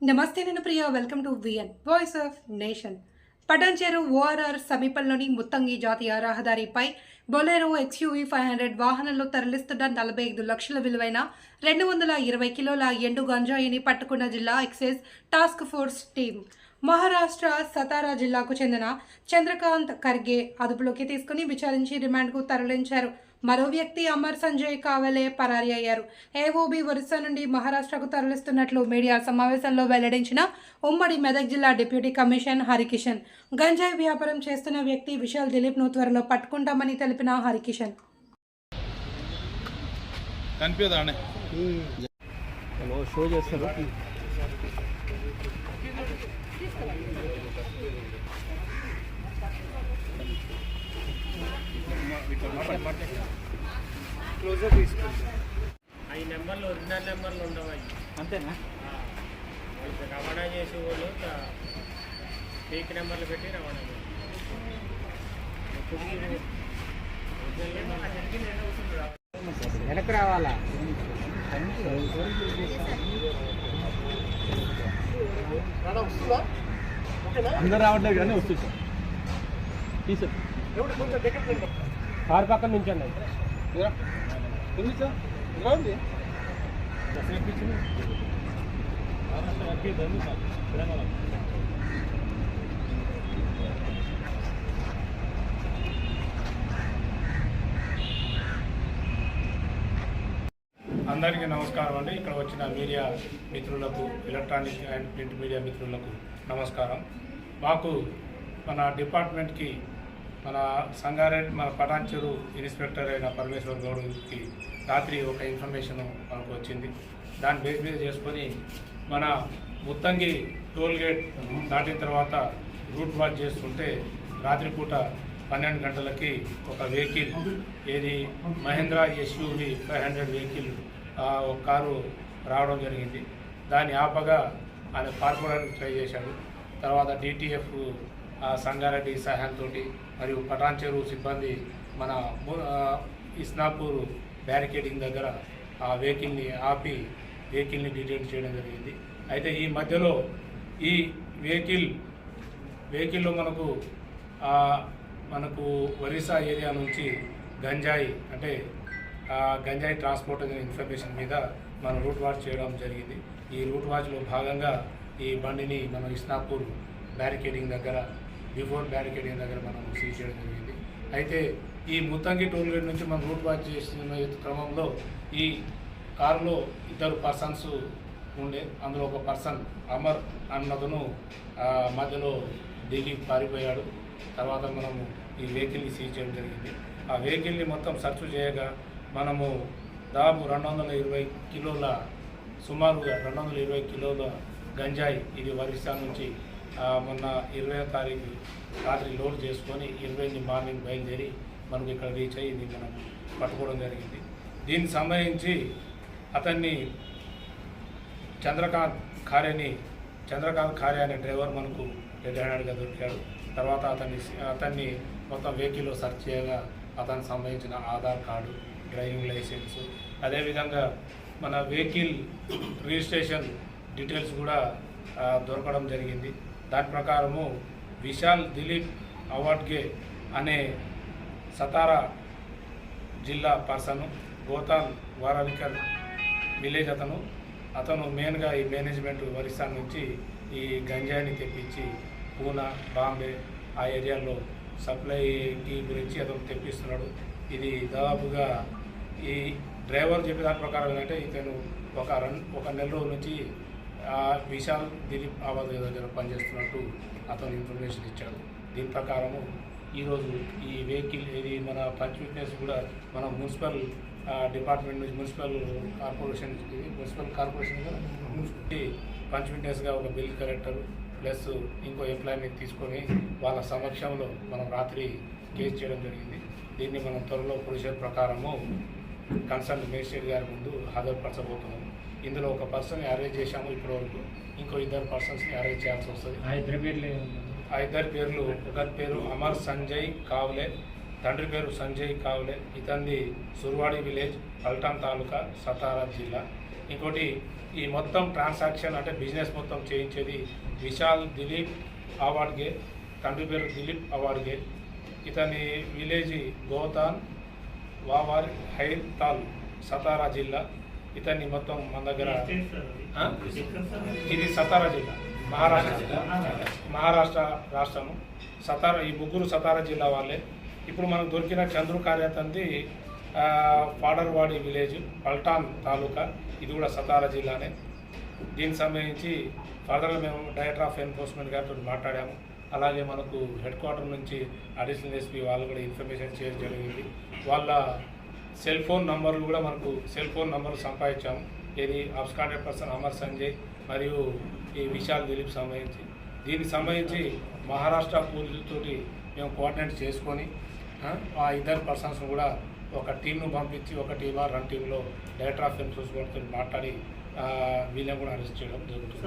నమస్తే నేను Priya welcome to VN voice of nation Patancheru ORR సమీపంలోని ముత్తంగి జాతీయ రహదారిపై బొలెరో ఎక్స్యూవీ ఫైవ్ హండ్రెడ్ వాహనంలో తరలిస్తున్న నలభై ఐదు లక్షల విలువైన రెండు వందల ఇరవై కిలోల ఎండు గంజాయిని పట్టుకున్న జిల్లా excise task force team. Maharashtra Satara జిల్లాకు చెందిన చంద్రకాంత్ ఖర్గే అదుపులోకి తీసుకుని విచారించి రిమాండ్కు తరలించారు. మరో వ్యక్తి అమర్ సంజయ్ కావలే పరారీ అయ్యారు. ఏఓబి ఒరిస్సా నుండి మహారాష్ట్రకు తరలిస్తున్నట్లు మీడియా సమావేశంలో వెల్లడించిన ఉమ్మడి మెదక్ జిల్లా డిప్యూటీ కమిషన్ హరికిషన్. గంజాయి వ్యాపారం చేస్తున్న వ్యక్తి విశాల్ దిలీప్ను త్వరలో పట్టుకుంటామని తెలిపిన హరికిషన్. కనిపించదా అనే హలో షో చేస్తారు ఈ నెంబర్లు ఒరిజినల్ నెంబర్లు ఉండవు అవి. అంతేనా? ఇప్పుడు రవాణా చేసే వాళ్ళు ఫేక్ నెంబర్లు పెట్టి రవాణా వెనక్కి రావాలా? అందరు రావట్లేదు కానీ వస్తుంది సార్. తీసారు కారు పక్కన నుంచి అన్నది అందరికీ నమస్కారం అండి. ఇక్కడ వచ్చిన మీడియా మిత్రులకు ఎలక్ట్రానిక్ అండ్ ప్రింట్ మీడియా మిత్రులకు నమస్కారం. మాకు మన డిపార్ట్మెంట్కి మన సంగారెడ్డి మన పటాన్చెరు ఇన్స్పెక్టర్ అయిన పరమేశ్వర గౌడ్కి రాత్రి ఒక ఇన్ఫర్మేషన్ మనకు వచ్చింది. దాన్ని బేస్ మీద చేసుకొని మన ముత్తంగి టోల్గేట్ దాటిన తర్వాత రూట్ వాచ్ చేస్తుంటే రాత్రిపూట పన్నెండు గంటలకి ఒక వెహికల్ ఏది Mahindra SUV five hundred vehicle ఒక కారు రావడం జరిగింది. దాన్ని ఆపగా ఆయన పారిపోవడానికి ట్రై చేశాడు. తర్వాత డిటిఎఫ్ సంగారెడ్డి సహాయంతో మరియు పటాన్చెరు సిబ్బంది మన ఇస్నాపూర్ బ్యారికేడింగ్ దగ్గర ఆ వెహికల్ని ఆపి వెహికల్ని డిటైన్ చేయడం జరిగింది. అయితే ఈ మధ్యలో ఈ వెహికల్ వెహికల్లో మనకు మనకు ఒరిస్సా ఏరియా నుంచి గంజాయి అంటే గంజాయి ట్రాన్స్పోర్ట్ అనే ఇన్ఫర్మేషన్ మీద మనం రూట్ వాచ్ చేయడం జరిగింది. ఈ రూట్ వాచ్లో భాగంగా ఈ బండిని మనం ఇస్నాపూర్ బ్యారికేడింగ్ దగ్గర బిఫోర్ బ్యారికేడింగ్ దగ్గర మనం సీజ్ చేయడం జరిగింది. అయితే ఈ ముత్తంగి టోల్ గేట్ నుంచి మనం రూట్ వాచ్ చేసిన క్రమంలో ఈ కారులో ఇద్దరు పర్సన్స్ ఉండే. అందులో ఒక పర్సన్ అమర్ అన్నతను ఆ, మధ్యలో ఢిల్లీ పారిపోయాడు. తర్వాత మనము ఈ వెహికల్ని సీజ్ చేయడం జరిగింది. ఆ వెహికల్ని మొత్తం సెర్చ్ చేయగా మనము దాదాపు రెండు వందల ఇరవై కిలోల సుమారుగా రెండు వందల ఇరవై కిలోల గంజాయి ఇది ఒరిస్సా నుంచి మొన్న ఇరవై తారీఖు రాత్రి లోడ్ చేసుకొని ఇరవై మార్నింగ్ బయలుదేరి మనకు ఇక్కడ రీచ్ అయ్యి ఇది మనం పట్టుకోవడం జరిగింది. దీనికి సంబంధించి అతన్ని చంద్రకాంత్ ఖారేని చంద్రకాంత్ ఖారే అనే డ్రైవర్ మనకు రెడ్ హ్యాండెడ్గా దొరికాడు. తర్వాత అతన్ని అతన్ని మొత్తం వెహికల్లో సెర్చ్ చేయగా అతనికి సంబంధించిన ఆధార్ కార్డు డ్రైవింగ్ లైసెన్స్ అదేవిధంగా మన వెహికల్ రిజిస్ట్రేషన్ డీటెయిల్స్ కూడా దొరకడం జరిగింది. దాని ప్రకారము విశాల్ దిలీప్ అవార్డ్గే అనే సతారా జిల్లా పర్సన్ గోతాన్ వారాలికర్ విలేజ్ అతను. అతను మెయిన్గా ఈ మేనేజ్మెంట్ ఒరిస్సా నుంచి ఈ గంజాయిని తెప్పించి పూనా బాంబే ఆ ఏరియాలో సప్లైకి గురించి అతను తెప్పిస్తున్నాడు. ఇది దాదాపుగా ఈ డ్రైవర్ చెప్పే దాని ప్రకారం ఏంటంటే ఇతను ఒక రన్ ఒక నెల రోజుల నుంచి విశాల్ దిలీప్ ఆవాజ్ దగ్గర పనిచేస్తున్నట్టు అతను ఇన్ఫర్మేషన్ ఇచ్చాడు. దీని ప్రకారము ఈరోజు ఈ వెహికల్ ఇది మన పంచ్ విట్నెస్ కూడా మన మున్సిపల్ డిపార్ట్మెంట్ నుంచి మున్సిపల్ కార్పొరేషన్ మున్సిపల్ కార్పొరేషన్ కదా పంచ్ విట్నెస్గా ఒక బిల్ కలెక్టర్ ప్లస్ ఇంకో ఎంప్లాయ్మెంట్ తీసుకొని వాళ్ళ సమక్షంలో మనం రాత్రి కేసు చేయడం జరిగింది. దీన్ని మనం త్వరలో ప్రొసీజర్ ప్రకారము కన్సర్న్ మేజిస్ట్రేట్ గారి ముందు హాజరుపరచబోతున్నాము. ఇందులో ఒక పర్సన్ అరేంజ్ చేశాము ఇప్పటివరకు. ఇంకో ఇద్దరు పర్సన్స్ని అరేంజ్ చేయాల్సి వస్తుంది. ఆ ఇద్దరు పేర్లు ఆ ఇద్దరి పేర్లు ఒకరి పేరు అమర్ సంజయ్ కావ్లే తండ్రి పేరు సంజయ్ కావ్లే ఇతన్ని సుర్వాడి విలేజ్ పల్టాన్ తాలూకా సతారా జిల్లా. ఇంకోటి ఈ మొత్తం ట్రాన్సాక్షన్ అంటే బిజినెస్ మొత్తం చేయించేది విశాల్ దిలీప్ అవార్డ్గే తండ్రి పేరు దిలీప్ అవార్డ్గే ఇతని విలేజ్ గోతాన్ వావారి హైతాల్ సతారా జిల్లా. ఇతన్ని మొత్తం మన దగ్గర? ఇది సతారా జిల్లా మహారాష్ట్ర మహారాష్ట్ర. రాష్ట్రము. సతారా ఈ ముగ్గురు సతారా జిల్లా వాళ్ళే. ఇప్పుడు మనకు దొరికిన చంద్రు కార్యతంది పాడర్వాడి విలేజ్ పల్టాన్ తాలూకా. ఇది కూడా సతారా జిల్లానే. దీనికి సంబంధించి ఫర్దర్గా మేము డైరెక్టర్ ఆఫ్ ఎన్ఫోర్స్మెంట్ గారితో మాట్లాడాము. అలాగే మనకు హెడ్ క్వార్టర్ నుంచి అడిషనల్ ఎస్పీ వాళ్ళు కూడా ఇన్ఫర్మేషన్ చేయడం జరిగింది. వాళ్ళ సెల్ ఫోన్ నంబర్లు కూడా మనకు సెల్ ఫోన్ నంబర్లు సంపాదించాము. ఇది అబ్స్కాండెడ్ పర్సన్ అమర్ సంజయ్ మరియు ఈ విశాల్ దిలీప్ సంబంధించి. దీనికి సంబంధించి మహారాష్ట్ర పోలీసులతోటి మేము కోఆర్డినేట్ చేసుకొని ఆ, ఇద్దరు పర్సన్స్ కూడా ఒక టీంను పంపించి ఒక టీమ్ రెండు టీంలో డైరెక్టర్ ఆఫ్ ఎన్ఫోర్స్మెంట్తో మాట్లాడి వీళ్ళని కూడా అరెస్ట్ చేయడం జరుగుతుంది.